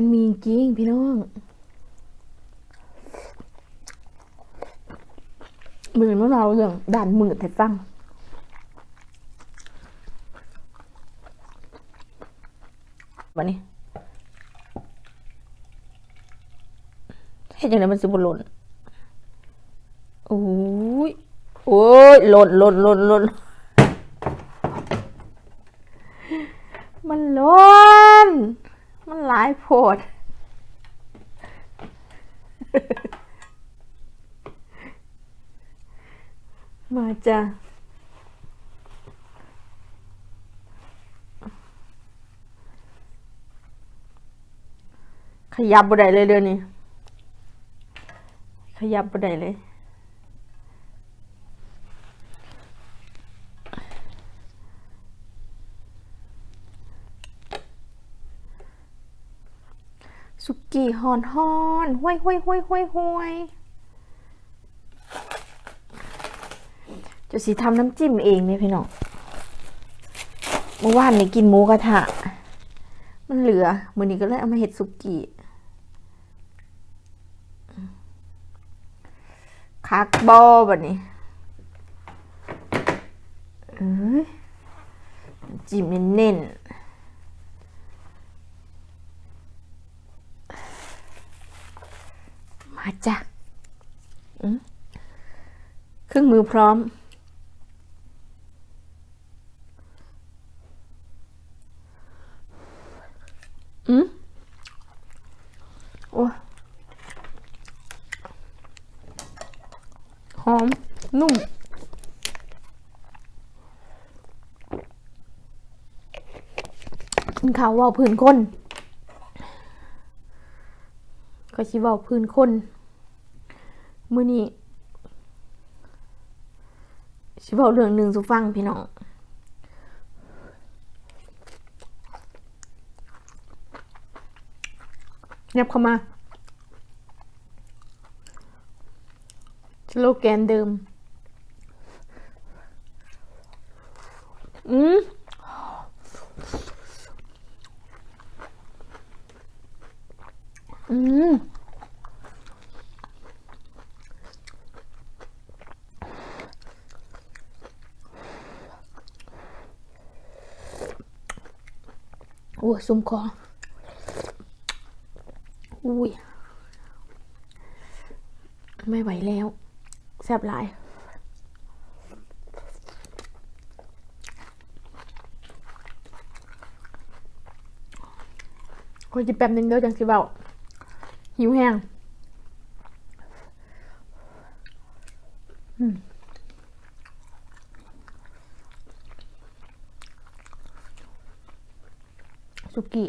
มันมีจริงพี่น้องมือเมื่อเราเรื่องด่านมืดให้ฟังวันนี้เห็นอย่างไรมันสิบหล่นโอ้ยโอ้ยหล่นหล่นหล่นหล่นมันหล่น มันหลายโพดมาจ้ะขยับบ่ได้เลยเดี๋ยวนี้ขยับบ่ได้เลย สุกี้ฮอนฮอนห้วยห้วยห้วยห้วยห้วยจะสิทำน้ำจิ้มเองเนี่ยพี่น้องเมื่อวานนี่กินหมูกระทะ มันเหลือมื้อนี้ก็เลยเอามาเฮ็ดสุกี้คักบอบัดนี้เอ้ยจิ้มเน้นๆ มาจ้ะเครื่องมือพร้อม อืมโอ้หอม นุ่มกินขาวเว่าพื้นคนก็ชิเว้าพื้นคน มื้อนี้ชิเว้าเรื่องหนึ่งสุฟังพี่น้องเงียบเข้ามา สโลแกนเดิม อืมอืม โอ้ยซุ่มคออุ้ย ไม่ไหวแล้ว แซ่บหลายคนจิแป๊บนึงเด้อจังสิเบาหิวแห้งอืม สุกี้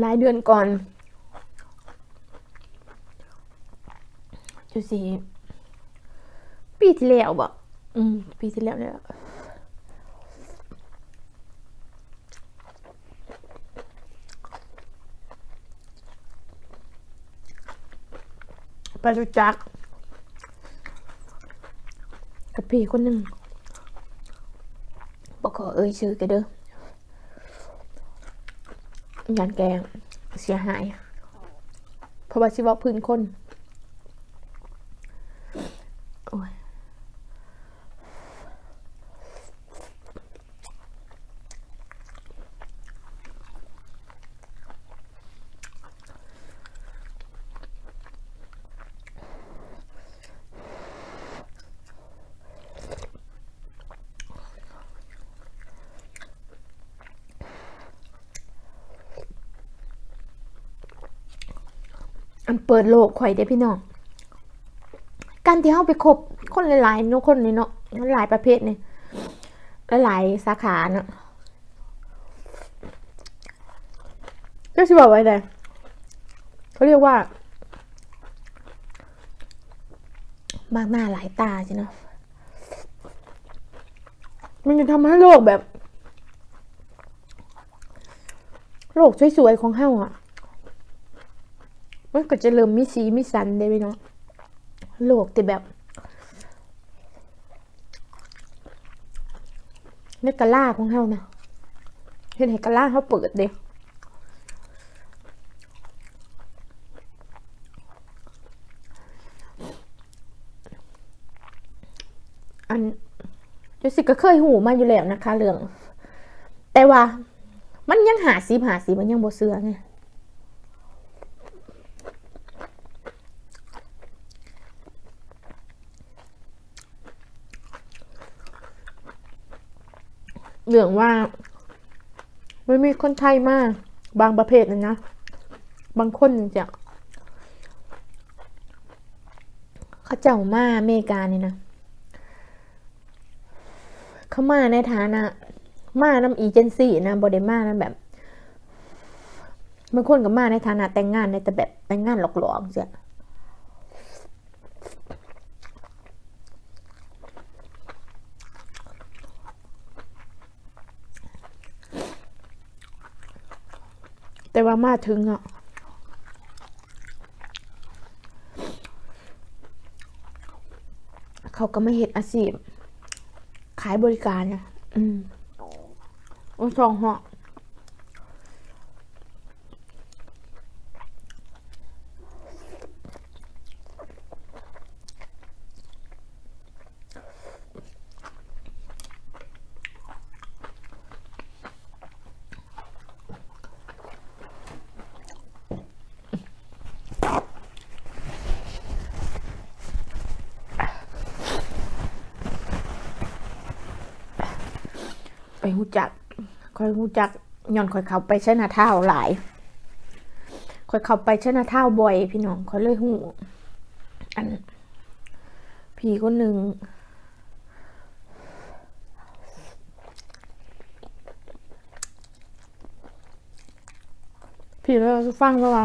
หลายเดือนก่อน จุสีปีที่แล้วบ่อืม ปีที่แล้วเนี่ยไปรู้จัก กับพี่คนหนึ่งบอกขอเอ่ยชื่อแกเด้อยานแกงเสียหาย เพราะว่าชิเว่าพื้นคน อันเปิดโลกข่อยได้พี่น้อง การที่เราไปคบคนหลายๆนาะคนนี้เนาะหลายประเภทเนี่ยหลายสาขาเนาะก็จะบอกไว้เลยเขาเรียกว่ามากหน้าหลายตาใช่เนาะมันจะทำให้โลกแบบ โลกสวยๆของเฮาอะ มันก็จะเริ่มมีสีมีสันได้ไหมเนาะโลกที่แบบในกะล่าของเฮานะเห็นให้กะล่าเขาเปิดเด้อันจูสิก็เคยหูมาอยู่แล้วนะคะเรื่อง แต่ว่ามันยังหาสีหาสีมันยังโบเสือไง เรื่องว่าไม่มีคนไทยมาก บางประเภทนะนะ บางคนจะเขาเจ้ามาอเมริกานี่นะเขามาในฐานะ มาน้ำอีเจนซี่นะบอดมานะแบบบางคนก็มาในฐานะแต่งงานในแต่แบบแต่งงานหลอกๆจ้ะ ว่ามาถึงอะเขาก็ไม่เห็นอาชีพขายบริการเนี่ยอืมโอ้สองเหาะ ไปหูจักคอยหูจักย้อนคอยเขาไปชนะเท่าหลายคอยเขาไปชนะเท่าบ่อย พี่น้องคอยเลยหูอัน พี่คนหนึ่งพี่เราฟังว่า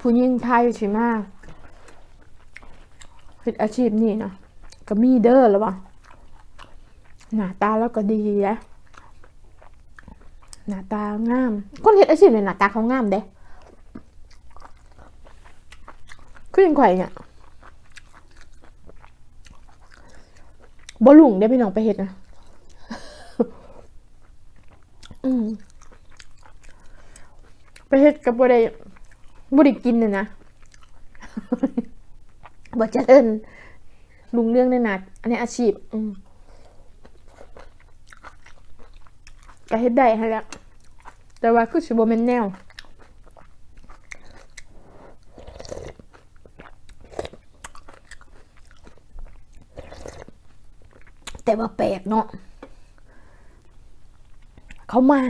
ผู้หญิงไทยใช่ไหมเป็นอาชีพนี่นะก็มีเด้อแล้ววะ หน้าตาแล้วก็ดีนะหน้าตางาม คนเฮ็ดอาชีพในหน้าตาเขางามเด้คือยังไงเนี่ยบ่หลุงได้พี่น้องไปเฮ็ดนะอืมไปเฮ็ดกับบ่ได้บ่ได้กินน่ะนะบ่เจริญลุงเรื่องในหนาอันนี้อาชีพ อืม ก็เฮ็ดได้ฮะแล้วแต่ว่าคือสิบ่แม่นแนวแต่ว่าแปลกเนาะเขามา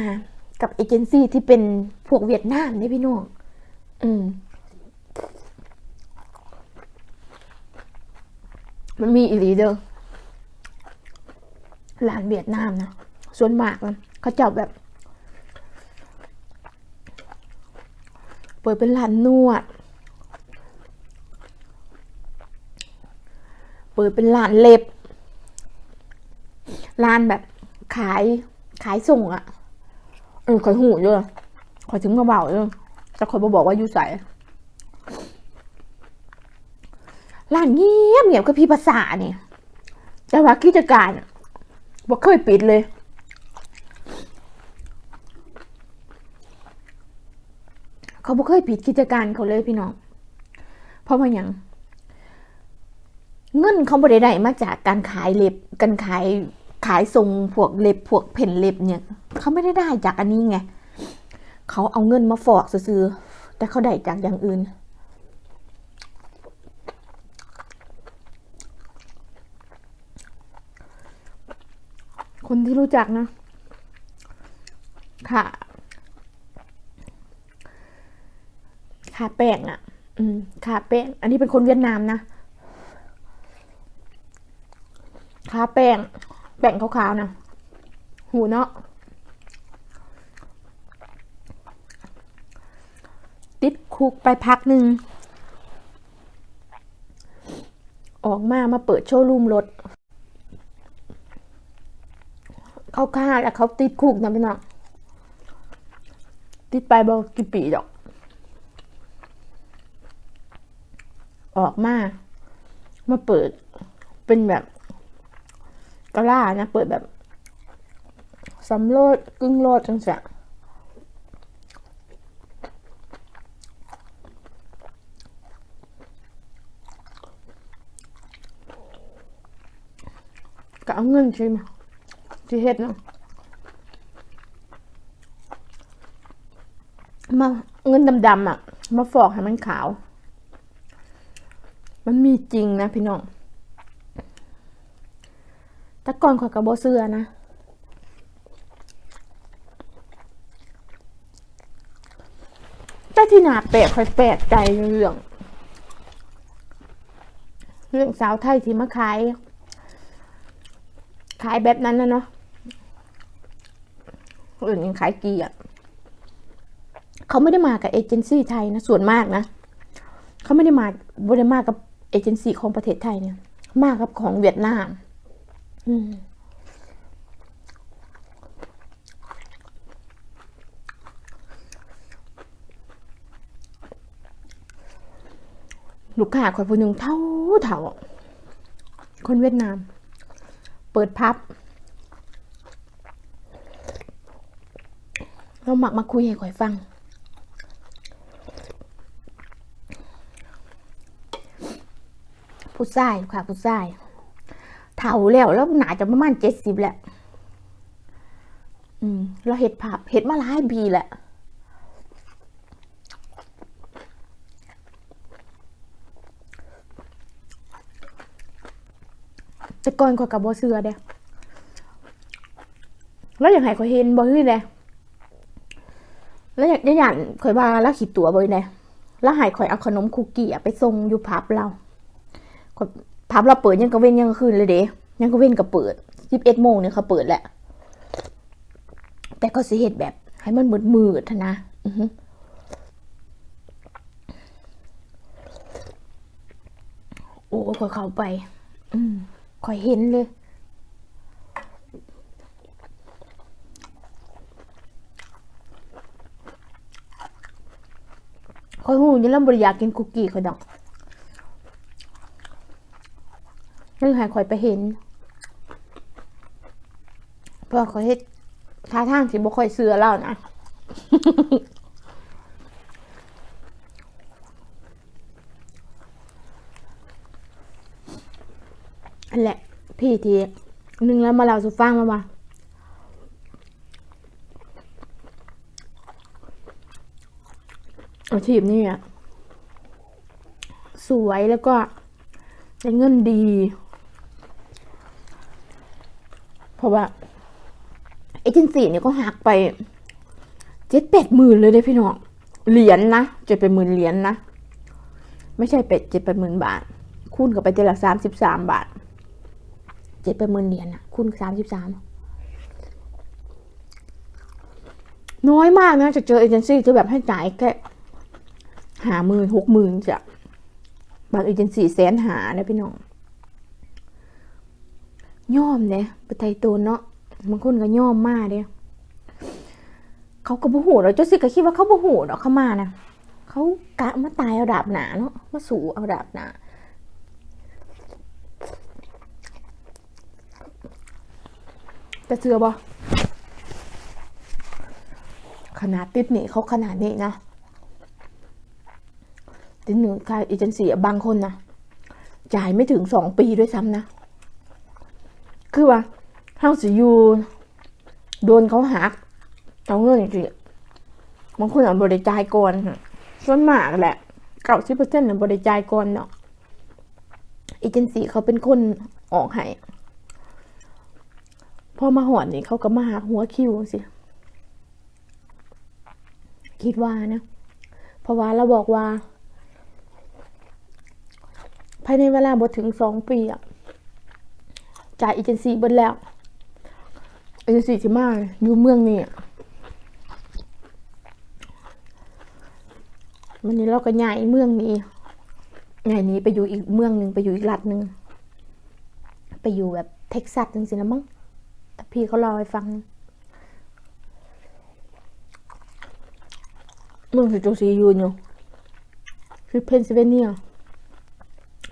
กับเอเจนซี่ที่เป็นพวกเวียดนามเนี่ยพี่น้องอืมมันมีอีหลีเด้อหลานเวียดนามนะ ส่วนมากนะ เขาเจ้าแบบ เปิดเป็นร้านนวด เปิดเป็นร้านเล็บร้านแบบขายขายส่งอะ่ะ เออคอยหูอยู่คอยถึงมาเบาอยู่แต่คอยมาบอกว่าอยู่ใสร้านเงียบเงียบกับพี่ภาษาเนี่ยแต่ว่ากิจการบ่เคยปิดเลย เขาบ่เคยปิดกิจการเขาเลยพี่น้อง เพราะว่าอย่างเงินเขาบ่ได้ได้มาจากการขายเล็บการขายขายทรงพวกเล็บพวกเพ่นเล็บเนี่ยเขาไม่ได้ได้จากอันนี้ไงเขาเอาเงินมาฟอกซื้อแต่เขาได้จากอย่างอื่นคนที่รู้จักนะ ค่ะ ค่ะแป้งอะ อืมค่ะแป้ง อันนี้เป็นคนเวียดนามนะค่ะแป้ง แป้งขาวๆนะ หูเนาะ ติดคุกไปพักหนึ่ง ออกมามาเปิดโชว์รูมรถ เขาฆ่าแล้วเขาติดคุกนะพี่น้องติดไปบอกกี่ปีดอก ออกมา มาเปิดเป็นแบบกะล่านะ เปิดแบบสำโรดกึ่งโรดจังสะก็เอาเงินใช่ไหมที่เฮ็ดเนาะมาเงินดำๆอะ มาฟอกให้มันขาว มันมีจริงนะพี่น้องแต่ก่อนข่อยกับโบเสื้อนะแต่ที่นาแปลกข่อยแปลกใจเรื่อง เรื่องสาวไทยที่มาขาย ขายแบบนั้นนะเนาะอื่นยังขายกีอะเขาไม่ได้มากับเอเจนซี่ไทยนะส่วนมากนะเขาไม่ได้มาบริมากับ เอเจนซี่ของประเทศไทยเนี่ย มากับของเวียดนามอืมลูกค้าคนผู้หนึ่งเท่าเท่า คนเวียดนาม เปิดพับเราหมักมาคุยให้ข่อยฟัง ผู้ชายค่ะ ผู้ชายเท่าแล้วแล้วหนาจะประมาณเจ็ดสิบแหละ อืมเราเห็ดผับเห็ดมาหลายปีแหละแต่ก่อนข่อยกับบ่เสือเด้แล้วอย่างไรข่อยเห็นบ่คือเด้แล้วอย่างอย่างข่อยว่าแล้วขีดตัวบ่เด้แล้วหายข่อยเอาขนมคุกกี้ไปส่งอยู่พับเรา พับเราเปิดยังกะเว้นยังคืนเลยเด้ยังกะเว้นก็เปิด11โมงเนี่ยเขาเปิดแหละ แต่ก็สิเฮ็ดแบบให้มันมืดๆหั้นะอืโอ้ข่อยเข้าไป อืมข่อยเห็นเลยข่อยหูยังเริ่มบริยากกินคุกกี้ข่อยดอก เรื่องหายข่อยไปเห็นเพราะข่อยเฮ็ดท่าทางที่บ่ค่อยเสือแล้วนะอันแหละ พี่ทีหนึ่งแล้วมาเล่าสุฟังมาว่าอาชีพนี่อะสวยแล้วก็ได้เงินดี เพ ราะว่าเอเจนซี่เนี่ยก็หักไปเจ็ดแปดหมื่นเลยเด้พี่น้องเหรียญนะเจ็ดแปดหมื่นเหรียญนะไม่ใช่เป็ดเจ็ดแปดหมื่นบาท คูณกับไปเจละสามสิบสามบาทเจ็ดแปดหมื่นเหรียญอะคูณสามสิบสามน้อยมากนะจะเจอเอเจนซี่ที่แบบให้จ่ายแค่หาหมื่นหกหมื่นจะบางเอเจนซี่แสนหานะพี่น้อง ย่อมเนี่ยปไทยตัวเนาะบางคนก็ย่อมมากเด้เขาก็บ่หูเราเจ้าสิก็คิดว่าเขาบ่หูเนาะเขามานะเขากะมาตายเอาดาบหนาเนาะมาสู่เอาดาบหนาจะเชื่อบ่ขนาดติดหนีเขาขนาดนี้นะติดหนึ่งค่ายเอเจนซี่บางคนนะจ่ายไม่ถึงสองปีด้วยซ้ำนะ คือว่าเฮาสิอยู่โดนเขาหักเอาเงินจริงบางคนอะบริจายก่อนส่วนมากแหละเก้าสิบเปอร์เซ็นต์น่ะบริจายก่อนเนาะเอเจนซี่เขาเป็นคนออกให้พอมาหอนนี่เขาก็มาหาหัวคิวสิคิดว่านะเพราะว่าเราบอกว่า ภายในเวลาบ่ถึงสองปีอะ จ่ายเอเจนซี่เบิดแล้วเอเจนซี่ที่มาอยู่เมืองนี่วันนี้เราก็ย้ายเมืองนี้ย้ายนี้ไปอยู่อีกเมืองหนึ่งไปอยู่อีกรัฐหนึ่งไปอยู่แบบเท็กซัสจริงๆนะมั้งแต่พี่เขาเล่าให้ฟังเมึงสิจูซีอยูนอยู่คือเพนซิลเวเนีย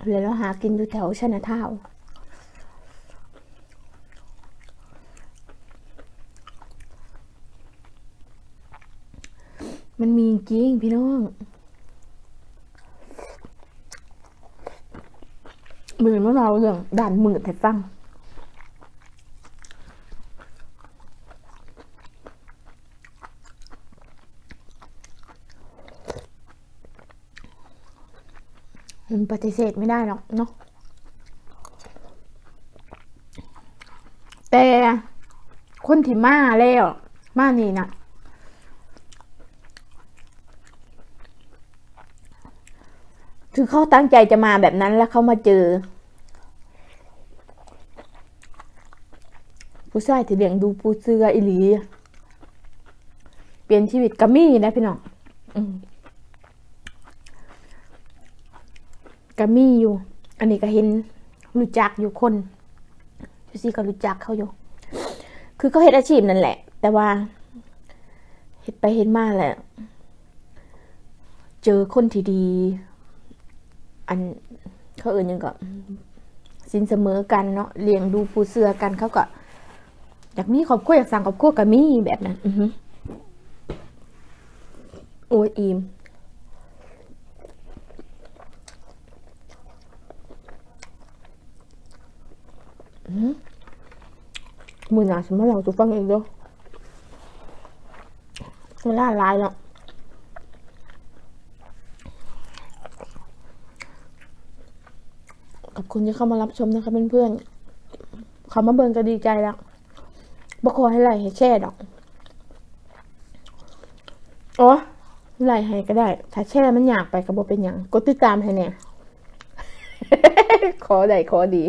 เลยแล้วหากินอยู่แถวชนาทาวน์มันมีจ ริงพี่น้องมือเมื่อเราเรื่องด่านมืดให้ฟังมันปฏิเสธไม่ได้หรอกเนาะแต่คนที่มาแล้ว มานี่นะ คือเขาตั้งใจจะมาแบบนั้นแล้วเขามาเจอ ผู้ชายที่เลี้ยงดูผู้เสืออิลี เปลี่ยนชีวิตกัมี่นะพี่น้องกัมี่อยู่ อันนี้ก็เห็นรู้จักอยู่คนจูซี่ก็รู้จักเขาอยู่ คือเขาเห็นอาชีพนั่นแหละ แต่ว่าเห็นไปเห็นมาแหละ เจอคนที่ดี อันเขาเอื่นยังก็สินเสมอกันเนาะเลี้ยงดูปูเสือกันเขาก็อยากมีครอบครัวอยากสั่งครอบครัวก็มีแบบนั้นอือโอ้ยอีมมือหนาฉันมาเล่าสู่ฟังอีกเด้อเวลาหลายแล้วขอบ คุณที่เข้ามารับชมนะคะเพื่อนๆเขามาเบิร์นก็ดีใจแล้วบอกขอให้ไหลให้แช่ดอกอ๋อไหลให้ก็ได้ ถ้าแช่มันอยากไปกระโบเป็นอยังกดติดตามให้เนี่ยขอได้ขอดี